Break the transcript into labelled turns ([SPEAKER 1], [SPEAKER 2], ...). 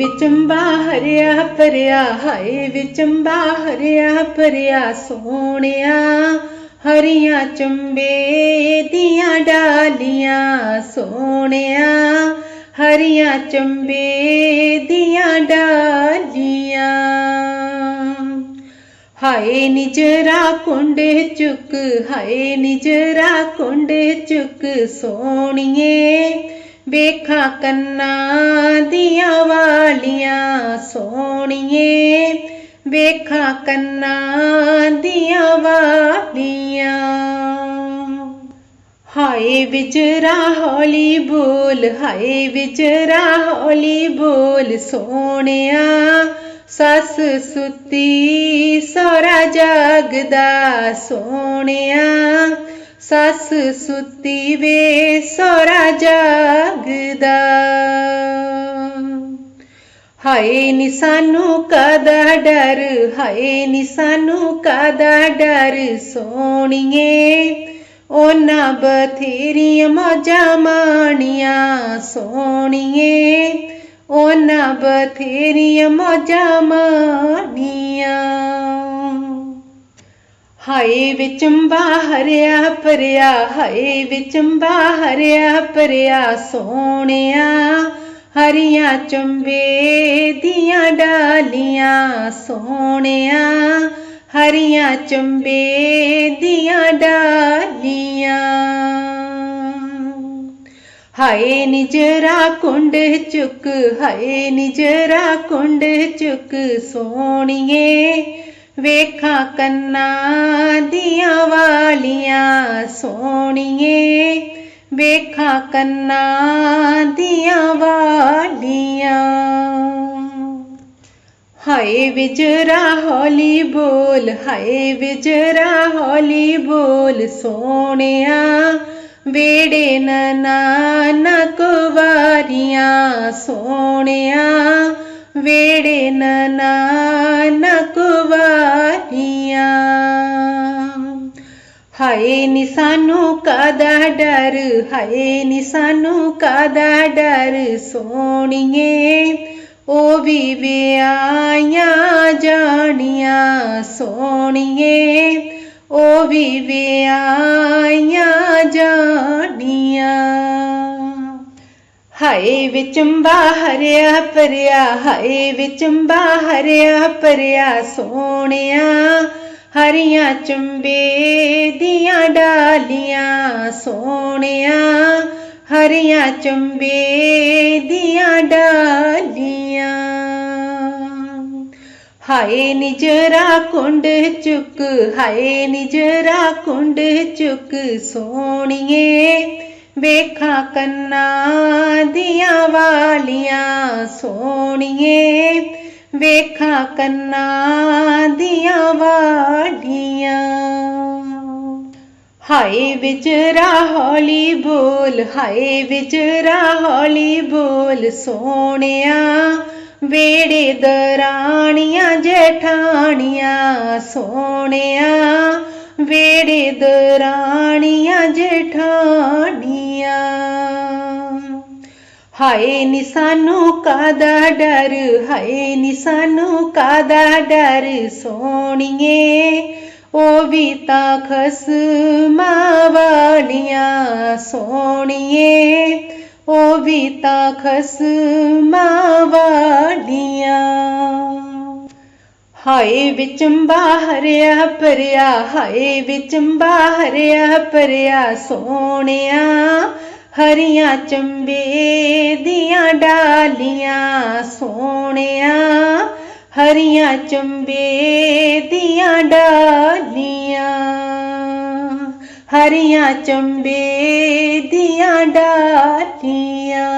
[SPEAKER 1] ਹਾਏ ਵਿਚੰਬਾ ਹਰਿਆ ਪਰਿਆ ਹਾਏ ਵਿਚੰਬਾ ਹਰਿਆ ਭਰਿਆ ਸੋਹਣਿਆ। ਹਰੀਆਂ ਚੰਬੇ ਦੀਆਂ ਡਾਲੀਆਂ ਸੋਹਣਿਆ। ਹਰੀਆਂ ਚੰਬੇ ਦੀਆਂ ਡਾਲੀਆਂ। ਹਾਏ ਨਿਜਰਾ ਕੁੰਡੇ ਚੁੱਕ, ਹਾਏ ਨਿਜਰਾ ਕੁੰਡੇ ਚੁੱਕ ਸੋਣੀਏ ਵੇਖਾਂ ਕੰਨਾਂ ਦੀਆਂ ਵਾਲੀਆਂ ਸੋਣੀਏ ਵੇਖਾਂ ਕੰਨਾਂ ਦੀਆਂ ਵਾਲੀਆਂ। ਹਾਏ ਵਿਚਰਾ ਹੌਲੀ ਬੋਲ, ਹਾਏ ਵਿਚਰਾ ਹੌਲੀ ਬੋਲ, ਸੋਹਣਿਆ ਸੱਸ ਸੁੱਤੀ, ਸੋਹਰਾ ਜਾਗਦਾ, ਸੋਹਣਿਆ ਸੱਸ ਸੁੱਤੀ ਵੇ, ਸੋਹਰਾ ਜਾਗਦਾ। ਹਾਏ ਨੀ ਸਾਨੂੰ ਕਾਦਾ ਡਰ, ਹਾਏ ਨੀ ਸਾਨੂੰ ਕਾਦਾ ਡਰ ਸੋਣੀਏ। ਉਹਨਾਂ ਬਥੇਰੀਆਂ ਮੌਜਾਂ ਮਾਣੀਆਂ ਸੋਣੀਏ। ਉਹਨਾਂ ਬਥੇਰੀਆਂ ਮੌਜਾਂ ਮਾਣੀਆਂ। ਹਾਏ ਵਿਚੰਬਾ ਹਰਿਆ ਪਰਿਆ ਹਾਏ ਵਿਚੰਬਾ ਹਰਿਆ ਪਰਿਆ ਸੋਹਣਿਆ ਹਰੀਆਂ ਚੰਬੇ ਦੀਆਂ ਡਾਲੀਆਂ, ਸੋਹਣਿਆ। ਹਰੀਆਂ ਚੰਬੇ ਦੀਆਂ ਡਾਲੀਆਂ। ਹਾਏ ਨਿਜਰਾ ਕੁੰਡ ਚੁੱਕ, ਹਾਏ ਨਿਜਰਾ ਕੁੰਡ ਚੁੱਕ ਸੋਣੀਏ ਵੇਖਾਂ ਕੰਨਾਂ ਦੀਆਂ ਵਾਲੀਆਂ ਸੋਣੀਏ ਵੇਖਾਂ ਕੰਨਾਂ ਦੀਆਂ ਵਾਲੀਆਂ। ਹਾਏ ਵਿਜਰਾ ਹੌਲੀ ਬੋਲ, ਹਾਏ ਵਿਜਰਾ ਹੌਲੀ ਬੋਲ, ਸੋਹਣਿਆ ਵੇੜੇ ਨਨਾ ਕੁਵਾਰੀਆਂ, ਸੋਹਣਿਆ ਵੇੜੇ ਨਨਾ ਕੁਵਾਰੀਆਂ। ਹਾਏ ਨੀ ਸਾਨੂੰ ਕਾਦਾ ਡਰ, ਹਾਏ ਨੀ ਸਾਨੂੰ ਕਾਦਾ ਡਰ ਸੋਣੀਏ। ਉਹ ਵੀ ਵਿਆਹੀਆਂ ਜਾਣੀਆਂ ਸੋਣੀਏ। ਉਹ ਵੀ ਵਿਆਹੀਆਂ ਜਾਣੀਆਂ। ਹਾਏ ਵਿਚੰਬਾ ਹਰਿਆ ਪਰਿਆ ਹਾਏ ਵਿਚੰਬਾ ਹਰਿਆ ਪਰਿਆ ਸੋਹਣਿਆ। ਹਰੀਆਂ ਚੁੰਬੇ ਦੀਆਂ ਡਾਲੀਆਂ ਸੋਹਣਿਆ, ਹਰੀਆਂ ਚੁੰਬੇ ਦੀਆਂ ਡਾਲੀਆਂ। ਹਾਏ ਨਿਜਰਾ ਕੁੰਡ ਚੁੱਕ, ਹਾਏ ਨਿਜਰਾ ਕੁੰਡ ਚੁੱਕ ਸੋਣੀਏ ਵੇਖਾਂ ਕੰਨਾਂ ਦੀਆਂ ਵਾਲੀਆਂ ਸੋਣੀਏ ਵੇਖਾਂ ਕੰਨਾਂ ਹਾਏ ਵਿਚਰਾ ਹੌਲੀ ਬੋਲ, ਹਾਏ ਵਿਚਰਾ ਹੌਲੀ ਬੋਲ। ਸੋਹਣਿਆ ਵੇੜੇ ਦਰਾਣੀਆਂ, ਜੇਠਾਣੀਆਂ। ਸੋਹਣਿਆ ਵੇੜੇ ਦਰਾਣੀਆਂ, ਜੇਠਾਣੀਆਂ। ਹਾਏ ਨੀ ਸਾਨੂੰ ਕਾਦਾ ਡਰ, ਹਾਏ ਨੀ ਸਾਨੂੰ ਕਾਦਾ ਡਰ। ਸੋਣੀਏ ਉਹ ਵੀ ਤਾਂ ਖਸਮਾਂ ਵਾਲੀਆਂ ਸੋਣੀਏ। ਉਹ ਵੀ ਤਾਂ ਖਸਮਾਂ ਵਾਲੀਆਂ ਹਾਏ ਵਿੱਚ ਬਾਹਰਿਆ ਪਰਿਆ ਹਾਏ ਵਿੱਚ ਬਾਹਰਿਆ ਪਰਿਆ ਸੋਹਣਿਆ ਹਰੀਆਂ ਚੰਬੇ ਦੀਆਂ ਡਾਲੀਆਂ ਸੋਹਣਿਆ ਹਰੀਆਂ ਚੰਬੇ ਦੀਆਂ ਡਾਲੀਆਂ। ਹਰੀਆਂ ਚੰਬੇ ਦੀਆਂ ਡਾਲੀਆਂ।